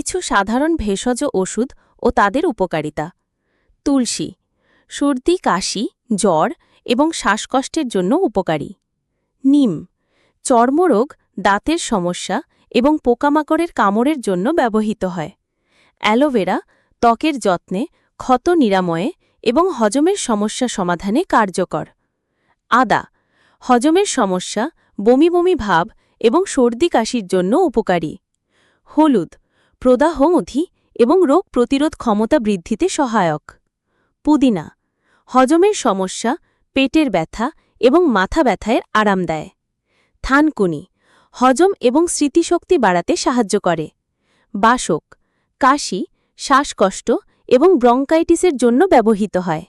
কিছু সাধারণ ভেষজ ওষুধ ও তাদের উপকারিতা। তুলসী, সর্দি, কাশি, জ্বর এবং শ্বাসকষ্টের জন্য উপকারী। নিম, চর্মরোগ, দাঁতের সমস্যা এবং পোকামাকড়ের কামড়ের জন্য ব্যবহৃত হয়। অ্যালোভেরা, ত্বকের যত্নে, ক্ষত নিরাময়ে এবং হজমের সমস্যা সমাধানে কার্যকর। আদা, হজমের সমস্যা, বমি বমি ভাব এবং সর্দি কাশির জন্য উপকারী। হলুদ প্রদাহমধি এবং রোগ প্রতিরোধ ক্ষমতা বৃদ্ধিতে সহায়ক। পুদিনা, হজমের সমস্যা, পেটের ব্যথা এবং মাথা ব্যথায় আরাম দেয়। থানকুনি, হজম এবং স্মৃতিশক্তি বাড়াতে সাহায্য করে। বাসক, কাশি, শ্বাসকষ্ট এবং ব্রঙ্কাইটিসের জন্য ব্যবহৃত হয়।